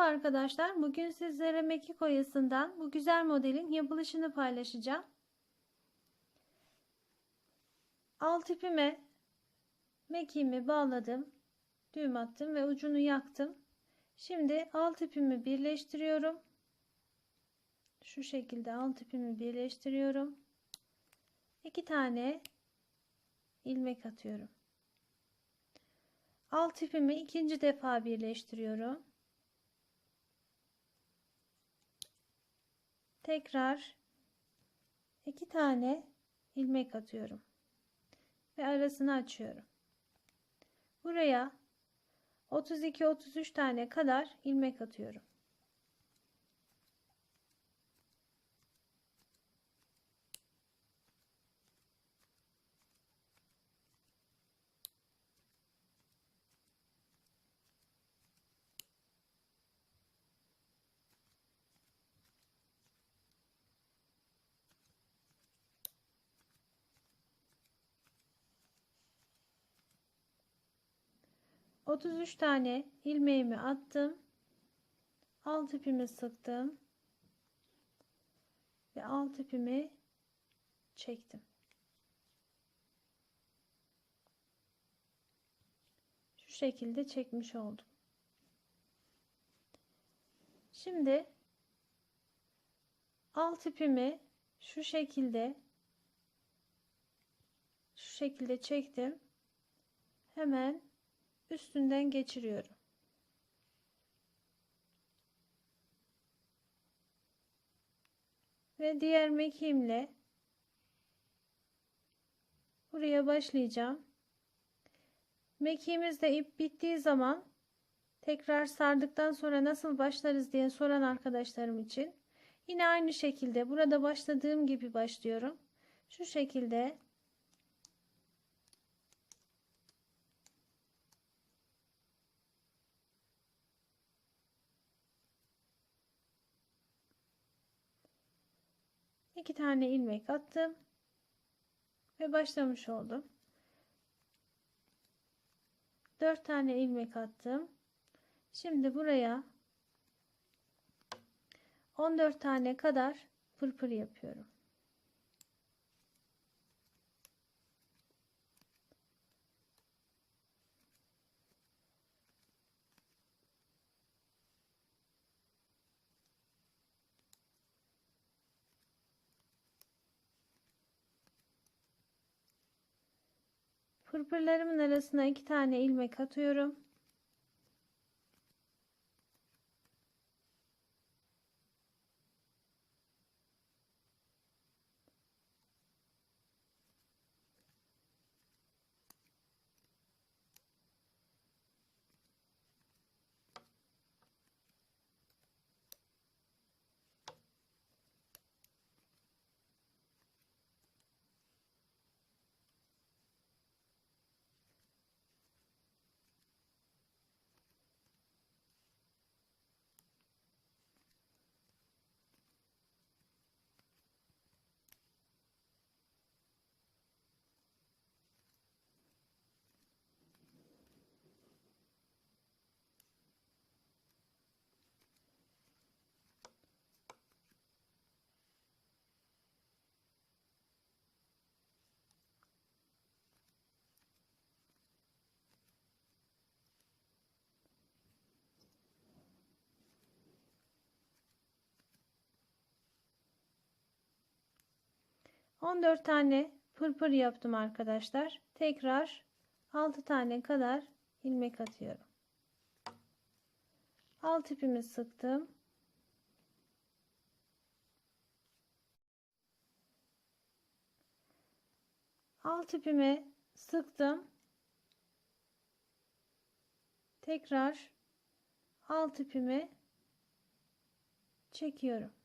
Merhaba arkadaşlar. Bugün sizlere mekik oyasından bu güzel modelin yapılışını paylaşacağım. Alt ipime mekiğimi bağladım. Düğüm attım ve ucunu yaktım. Şimdi alt ipimi birleştiriyorum. Şu şekilde alt ipimi birleştiriyorum. İki tane ilmek atıyorum. Alt ipimi ikinci defa birleştiriyorum. Tekrar iki tane ilmek atıyorum ve arasını açıyorum. Buraya 32 33 tane kadar ilmek atıyorum. 33 tane ilmeğimi attım. Alt ipimi sıktım. Ve alt ipimi çektim. Şu şekilde çekmiş oldum. Şimdi alt ipimi şu şekilde şu şekilde çektim. Hemen üstünden geçiriyorum. Ve diğer mekiğimle buraya başlayacağım. Mekiğimizde ip bittiği zaman tekrar sardıktan sonra nasıl başlarız diye soran arkadaşlarım için yine aynı şekilde burada başladığım gibi başlıyorum. Şu şekilde iki tane ilmek attım ve başlamış oldum. 4 tane ilmek attım. Şimdi buraya 14 tane kadar pırpır yapıyorum. Pırpırlarımın arasına iki tane ilmek atıyorum. On dört tane pırpır yaptım arkadaşlar. Tekrar altı tane kadar ilmek atıyorum. Alt ipimi sıktım. Alt ipimi sıktım. Tekrar alt ipimi çekiyorum.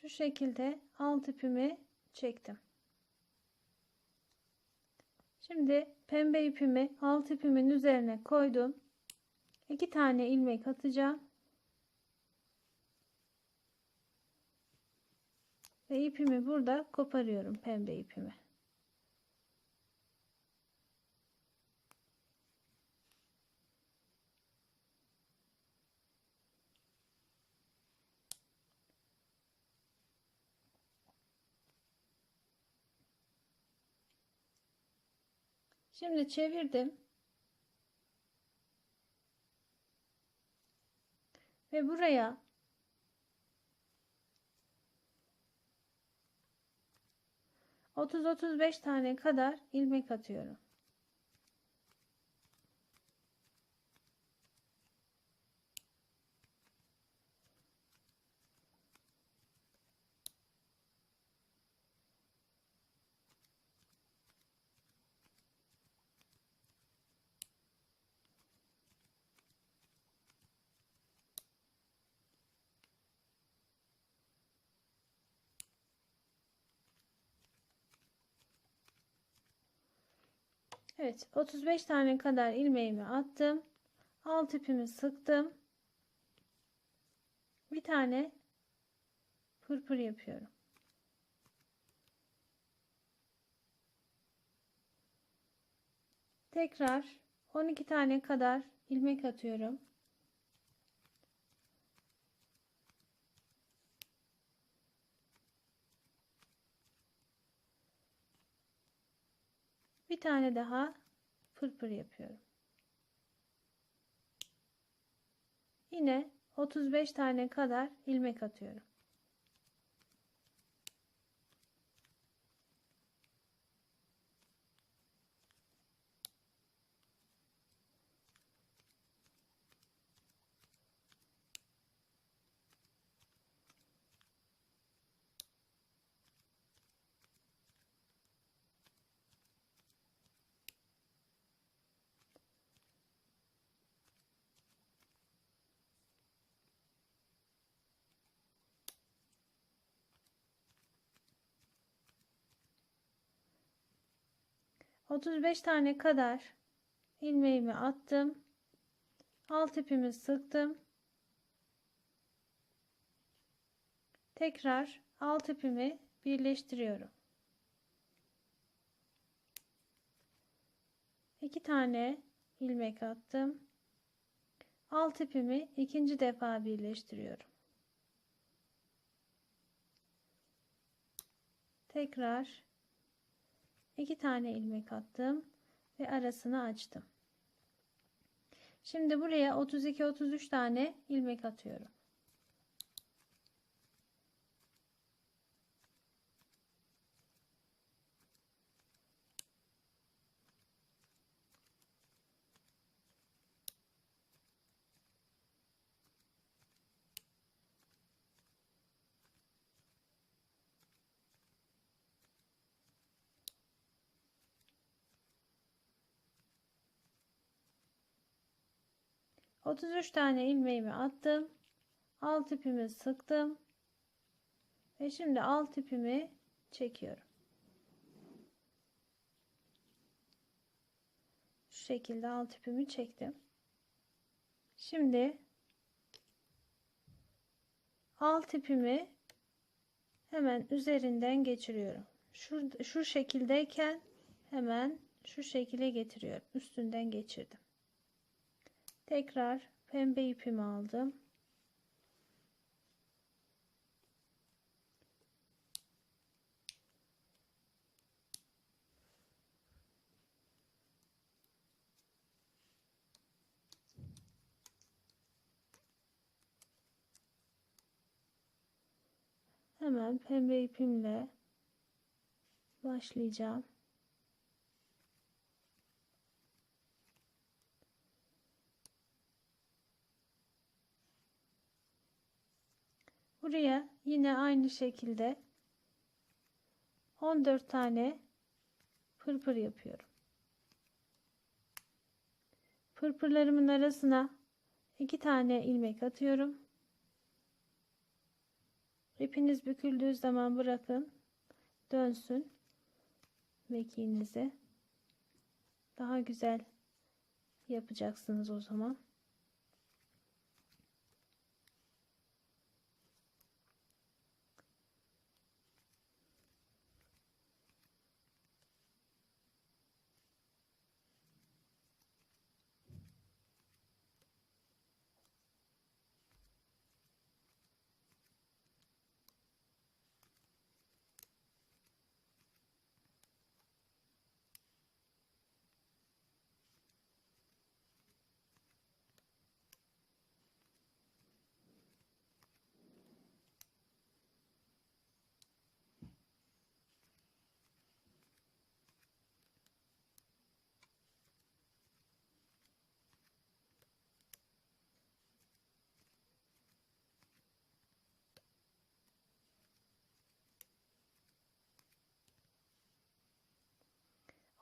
Şu şekilde alt ipimi çektim. Şimdi pembe ipimi alt ipimin üzerine koydum. iki tane ilmek atacağım. Ve ipimi burada koparıyorum pembe ipimi. Şimdi çevirdim. Ve buraya otuz otuz beş tane kadar ilmek atıyorum. Evet 35 tane kadar ilmeğimi attım. Alt ipimi sıktım. Bir tane pırpır yapıyorum. Tekrar 12 tane kadar ilmek atıyorum. Bir tane daha pırpır yapıyorum. Yine 35 tane kadar ilmek atıyorum. Otuz beş tane kadar ilmeğimi attım. Alt ipimi sıktım. Tekrar alt ipimi birleştiriyorum. İki tane ilmek attım. Alt ipimi ikinci defa birleştiriyorum. Tekrar iki tane ilmek attım ve arasını açtım. Şimdi buraya 32-33 tane ilmek atıyorum. Otuz üç tane ilmeğimi attım. Alt ipimi sıktım. Ve şimdi alt ipimi çekiyorum. Şu şekilde alt ipimi çektim. Şimdi alt ipimi hemen üzerinden geçiriyorum. Şu, şu şekildeyken hemen şu şekilde getiriyorum. Üstünden geçirdim. Tekrar pembe ipimi aldım. Hemen pembe ipimle başlayacağım. Buraya yine aynı şekilde 14 tane pırpır yapıyorum. Pırpırlarımın arasına 2 tane ilmek atıyorum. İpiniz büküldüğü zaman bırakın dönsün mekiğinizi. Daha güzel yapacaksınız o zaman.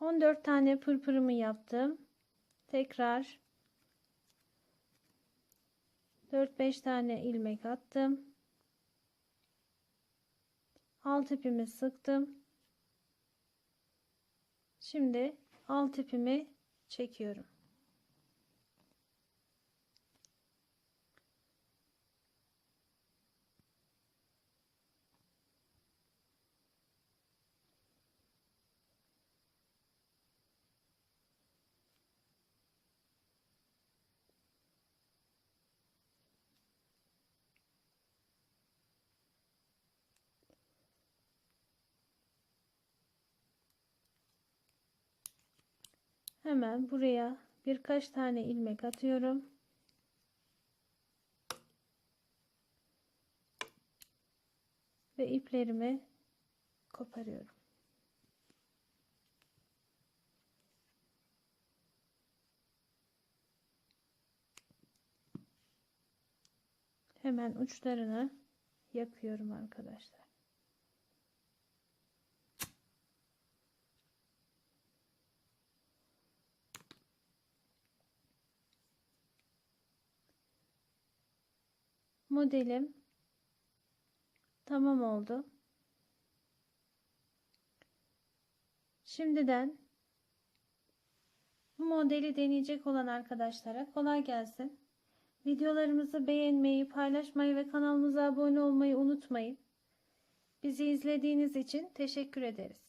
14 tane pırpırımı yaptım. Tekrar 4-5 tane ilmek attım. Alt ipimi sıktım. Şimdi alt ipimi çekiyorum. Hemen buraya birkaç tane ilmek atıyorum. Ve iplerimi koparıyorum. Hemen uçlarını yakıyorum arkadaşlar. Modelim tamam oldu. Şimdiden bu modeli deneyecek olan arkadaşlara kolay gelsin. Videolarımızı beğenmeyi, paylaşmayı ve kanalımıza abone olmayı unutmayın. Bizi izlediğiniz için teşekkür ederiz.